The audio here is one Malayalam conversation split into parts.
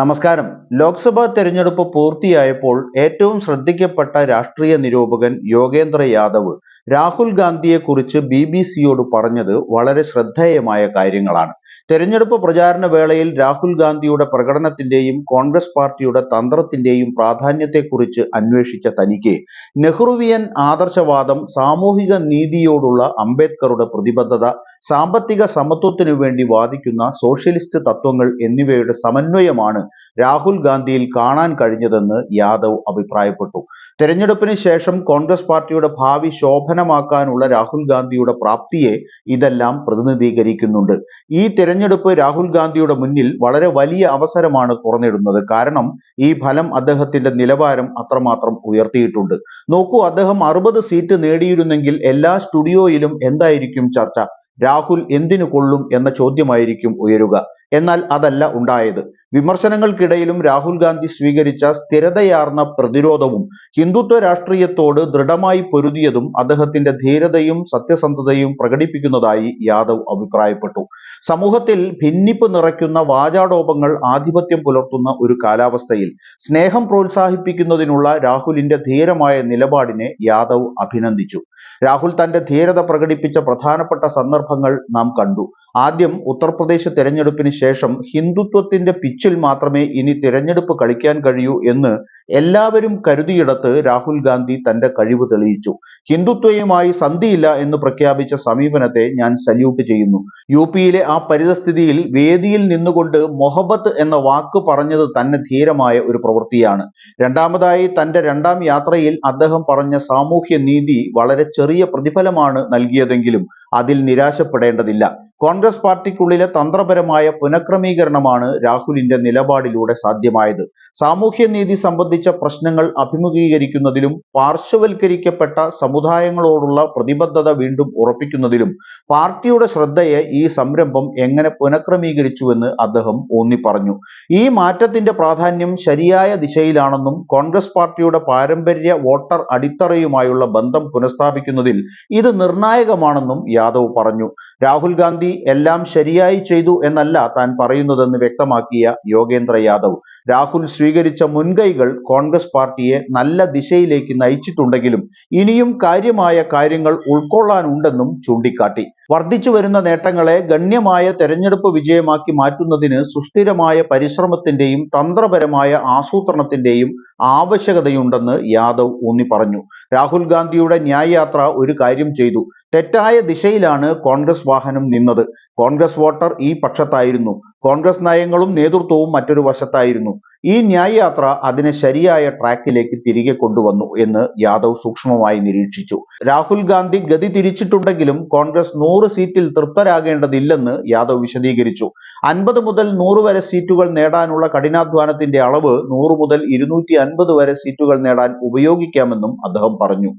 നമസ്കാരം. ലോക്സഭാ തെരഞ്ഞെടുപ്പ് പൂർത്തിയായപ്പോൾ ഏറ്റവും ശ്രദ്ധിക്കപ്പെട്ട രാഷ്ട്രീയ നിരൂപകൻ യോഗേന്ദ്ര യാദവ് രാഹുൽ ഗാന്ധിയെക്കുറിച്ച് ബി ബി സിയോട് പറഞ്ഞത് വളരെ ശ്രദ്ധേയമായ കാര്യങ്ങളാണ്. തെരഞ്ഞെടുപ്പ് പ്രചാരണ വേളയിൽ രാഹുൽ ഗാന്ധിയുടെ പ്രകടനത്തിന്റെയും കോൺഗ്രസ് പാർട്ടിയുടെ തന്ത്രത്തിന്റെയും പ്രാധാന്യത്തെക്കുറിച്ച് അന്വേഷിച്ച തനിക്ക് നെഹ്റുവിയൻ ആദർശവാദം സാമൂഹിക നീതിയോടുള്ള അംബേദ്കറുടെ പ്രതിബദ്ധത സാമ്പത്തിക സമത്വത്തിനു വേണ്ടി വാദിക്കുന്ന സോഷ്യലിസ്റ്റ് തത്വങ്ങൾ എന്നിവയുടെ സമന്വയമാണ് രാഹുൽ ഗാന്ധിയിൽ കാണാൻ കഴിഞ്ഞതെന്ന് യാദവ് അഭിപ്രായപ്പെട്ടു. തെരഞ്ഞെടുപ്പിന് ശേഷം കോൺഗ്രസ് പാർട്ടിയുടെ ഭാവി ശോഭനമാക്കാനുള്ള രാഹുൽ ഗാന്ധിയുടെ പ്രാപ്തിയെ ഇതെല്ലാം പ്രതിനിധീകരിക്കുന്നുണ്ട്. ഈ തെരഞ്ഞെടുപ്പ് രാഹുൽ ഗാന്ധിയുടെ മുന്നിൽ വളരെ വലിയ അവസരമാണ് തുറന്നിടുന്നത്. കാരണം ഈ ഫലം അദ്ദേഹത്തിന്റെ നിലവാരം അത്രമാത്രം ഉയർത്തിയിട്ടുണ്ട്. നോക്കൂ അദ്ദേഹം അറുപത് സീറ്റ് നേടിയിരുന്നെങ്കിൽ എല്ലാ സ്റ്റുഡിയോയിലും എന്തായിരിക്കും ചർച്ച? രാഹുൽ എന്തിനു കൊള്ളും എന്ന ചോദ്യമായിരിക്കും ഉയരുക. എന്നാൽ അതല്ല ഉണ്ടായത്. വിമർശനങ്ങൾക്കിടയിലും രാഹുൽ ഗാന്ധി സ്വീകരിച്ച സ്ഥിരതയാർന്ന പ്രതിരോധവും ഹിന്ദുത്വ രാഷ്ട്രീയത്തോട് ദൃഢമായി പൊരുതിയതും അദ്ദേഹത്തിന്റെ ധീരതയും സത്യസന്ധതയും പ്രകടിപ്പിക്കുന്നതായി യാദവ് അഭിപ്രായപ്പെട്ടു. സമൂഹത്തിൽ ഭിന്നിപ്പ് നിറയ്ക്കുന്ന വാചാടോപങ്ങൾ ആധിപത്യം പുലർത്തുന്ന ഒരു കാലാവസ്ഥയിൽ സ്നേഹം പ്രോത്സാഹിപ്പിക്കുന്നതിനുള്ള രാഹുലിന്റെ ധീരമായ നിലപാടിനെ യാദവ് അഭിനന്ദിച്ചു. രാഹുൽ തന്റെ ധീരത പ്രകടിപ്പിച്ച പ്രധാനപ്പെട്ട സന്ദർഭങ്ങൾ നാം കണ്ടു. ആദ്യം ഉത്തർപ്രദേശ് തെരഞ്ഞെടുപ്പിന് ശേഷം ഹിന്ദുത്വത്തിന്റെ പിച്ചിൽ മാത്രമേ ഇനി തിരഞ്ഞെടുപ്പ് കളിക്കാൻ കഴിയൂ എന്ന് എല്ലാവരും കരുതിയിടത്ത് രാഹുൽ ഗാന്ധി തന്റെ കഴിവ് തെളിയിച്ചു. ഹിന്ദുത്വയുമായി സന്ധിയില്ല എന്ന് പ്രഖ്യാപിച്ച സമീപനത്തെ ഞാൻ സല്യൂട്ട് ചെയ്യുന്നു. യു പിയിലെ ആ പരിതസ്ഥിതിയിൽ വേദിയിൽ നിന്നുകൊണ്ട് മൊഹബത്ത് എന്ന വാക്ക് പറഞ്ഞത് തന്നെ ധീരമായ ഒരു പ്രവൃത്തിയാണ്. രണ്ടാമതായി തന്റെ രണ്ടാം യാത്രയിൽ അദ്ദേഹം പറഞ്ഞ സാമൂഹ്യ നീതി വളരെ ചെറിയ പ്രതിഫലമാണ് നൽകിയതെങ്കിലും അതിൽ നിരാശപ്പെടേണ്ടതില്ല. കോൺഗ്രസ് പാർട്ടിക്കുള്ളിലെ തന്ത്രപരമായ പുനഃക്രമീകരണമാണ് രാഹുലിന്റെ നിലപാടിലൂടെ സാധ്യമായത്. സാമൂഹ്യനീതി സംബന്ധിച്ച പ്രശ്നങ്ങൾ അഭിമുഖീകരിക്കുന്നതിലും പാർശ്വവൽക്കരിക്കപ്പെട്ട സമുദായങ്ങളോടുള്ള പ്രതിബദ്ധത വീണ്ടും ഉറപ്പിക്കുന്നതിലും പാർട്ടിയുടെ ശ്രദ്ധയെ ഈ സംരംഭം എങ്ങനെ പുനഃക്രമീകരിച്ചുവെന്ന് അദ്ദേഹം ഊന്നി പറഞ്ഞു ഈ മാറ്റത്തിന്റെ പ്രാധാന്യം ശരിയായ ദിശയിലാണെന്നും കോൺഗ്രസ് പാർട്ടിയുടെ പാരമ്പര്യ വോട്ടർ അടിത്തറയുമായുള്ള ബന്ധം പുനഃസ്ഥാപിക്കുന്നതിൽ ഇത് നിർണായകമാണെന്നും യാദവ് പറഞ്ഞു രാഹുൽ ഗാന്ധി എല്ലാം ശരിയായി ചെയ്തു എന്നല്ല താൻ പറയുന്നതെന്ന് വ്യക്തമാക്കിയ യോഗേന്ദ്ര യാദവ്. രാഹുൽ സ്വീകരിച്ച മുൻകൈകൾ കോൺഗ്രസ് പാർട്ടിയെ നല്ല ദിശയിലേക്ക് നയിച്ചിട്ടുണ്ടെങ്കിലും ഇനിയും കാര്യമായ കാര്യങ്ങൾ ഉൾക്കൊള്ളാനുണ്ടെന്നും ചൂണ്ടിക്കാട്ടി. വർദ്ധിച്ചു വരുന്ന നേട്ടങ്ങളെ ഗണ്യമായ തെരഞ്ഞെടുപ്പ് വിജയമാക്കി മാറ്റുന്നതിന് സുസ്ഥിരമായ പരിശ്രമത്തിന്റെയും തന്ത്രപരമായ ആസൂത്രണത്തിന്റെയും ആവശ്യകതയുണ്ടെന്ന് യാദവ് ഊന്നി പറഞ്ഞു രാഹുൽ ഗാന്ധിയുടെ ന്യായയാത്ര ഒരു കാര്യം ചെയ്തു. തെറ്റായ ദിശയിലാണ് കോൺഗ്രസ് വാഹനം നിന്നത്. കോൺഗ്രസ് വോട്ടർ ഈ പക്ഷത്തായിരുന്നു. കോൺഗ്രസ് നയങ്ങളും നേതൃത്വവും മറ്റൊരു വശത്തായിരുന്നു. ഈ ന്യായയാത്ര അതിനെ ശരിയായ ട്രാക്കിലേക്ക് തിരികെ കൊണ്ടുവന്നു എന്ന് യാദവ് സൂക്ഷ്മമായി നിരീക്ഷിച്ചു. രാഹുൽ ഗാന്ധി ഗതി തിരിച്ചിട്ടുണ്ടെങ്കിലും കോൺഗ്രസ് നൂറ് സീറ്റിൽ തൃപ്തരാകേണ്ടതില്ലെന്ന് യാദവ് വിശദീകരിച്ചു. അൻപത് മുതൽ നൂറ് വരെ സീറ്റുകൾ നേടാനുള്ള കഠിനാധ്വാനത്തിന്റെ അളവ് നൂറ് മുതൽ ഇരുന്നൂറ്റി അൻപത് വരെ സീറ്റുകൾ നേടാൻ ഉപയോഗിക്കാമെന്നും അദ്ദേഹം പറഞ്ഞു.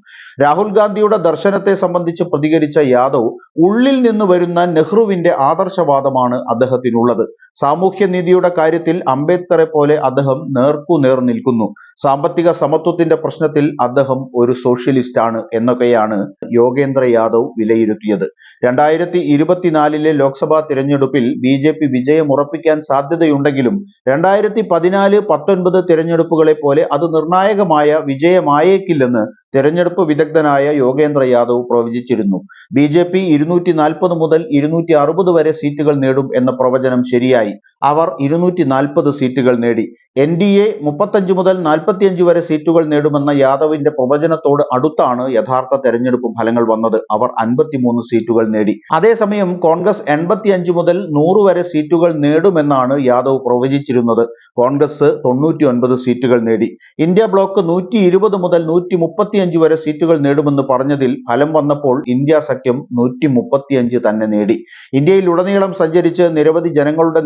രാഹുൽ ഗാന്ധിയുടെ ദർശനത്തെ സംബന്ധിച്ച് പ്രതികരിച്ച യാദവ് ഉള്ളിൽ നിന്ന് വരുന്ന നെഹ്റുവിന്റെ ആദർശവാദമാണ് അദ്ദേഹത്തിനുള്ളത്. സാമൂഹ്യനീതിയുടെ കാര്യത്തിൽ അംബേദ്കറെ പോലെ അദ്ദേഹം നേർക്കുനേർ നിൽക്കുന്നു. സാമ്പത്തിക സമത്വത്തിന്റെ പ്രശ്നത്തിൽ അദ്ദേഹം ഒരു സോഷ്യലിസ്റ്റ് ആണ് എന്നൊക്കെയാണ് യോഗേന്ദ്ര യാദവ് വിലയിരുത്തിയത്. രണ്ടായിരത്തി ഇരുപത്തിനാലിലെ ലോക്സഭാ തിരഞ്ഞെടുപ്പിൽ ബി ജെ പി വിജയം ഉറപ്പിക്കാൻ സാധ്യതയുണ്ടെങ്കിലും രണ്ടായിരത്തി പതിനാല് പത്തൊൻപത് തിരഞ്ഞെടുപ്പുകളെ പോലെ അത് നിർണായകമായ വിജയമായേക്കില്ലെന്ന് തെരഞ്ഞെടുപ്പ് വിദഗ്ധനായ യോഗേന്ദ്ര യാദവ് പ്രവചിച്ചിരുന്നു. ബി ജെ പി ഇരുന്നൂറ്റി നാൽപ്പത് മുതൽ ഇരുന്നൂറ്റി അറുപത് വരെ സീറ്റുകൾ നേടും എന്ന പ്രവചനം ശരിയായി. അവർ ഇരുന്നൂറ്റി നാൽപ്പത് സീറ്റുകൾ നേടി. എൻ ഡി എ മുപ്പത്തഞ്ച് മുതൽ നാൽപ്പത്തിയഞ്ച് വരെ സീറ്റുകൾ നേടുമെന്ന യാദവിന്റെ പ്രവചനത്തോട് അടുത്താണ് യഥാർത്ഥ തെരഞ്ഞെടുപ്പ് ഫലങ്ങൾ വന്നത്. അവർ അൻപത്തിമൂന്ന് സീറ്റുകൾ നേടി. അതേസമയം കോൺഗ്രസ് എൺപത്തിയഞ്ച് മുതൽ നൂറ് വരെ സീറ്റുകൾ നേടുമെന്നാണ് യാദവ് പ്രവചിച്ചിരുന്നത്. കോൺഗ്രസ് തൊണ്ണൂറ്റി ഒൻപത് സീറ്റുകൾ നേടി. ഇന്ത്യ ബ്ലോക്ക് നൂറ്റി ഇരുപത് മുതൽ നൂറ്റി മുപ്പത്തിയഞ്ച് വരെ സീറ്റുകൾ നേടുമെന്ന് പറഞ്ഞതിൽ ഫലം വന്നപ്പോൾ ഇന്ത്യ സഖ്യം നൂറ്റി മുപ്പത്തിയഞ്ച് തന്നെ നേടി. ഇന്ത്യയിൽ ഉടനീളം സഞ്ചരിച്ച് നിരവധി ജനങ്ങളുടെ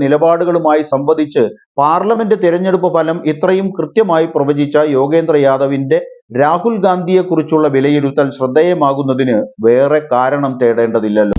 നിലപാടുകളുമായി സംവദിച്ച് പാർലമെന്റ് തിരഞ്ഞെടുപ്പ് ഫലം ഇത്രയും കൃത്യമായി പ്രവചിച്ച യോഗേന്ദ്ര യാദവിന്റെ രാഹുൽ ഗാന്ധിയെക്കുറിച്ചുള്ള വിലയിരുത്തൽ ശ്രദ്ധേയമാകുന്നതിന് വേറെ കാരണം തേടേണ്ടതില്ലല്ലോ.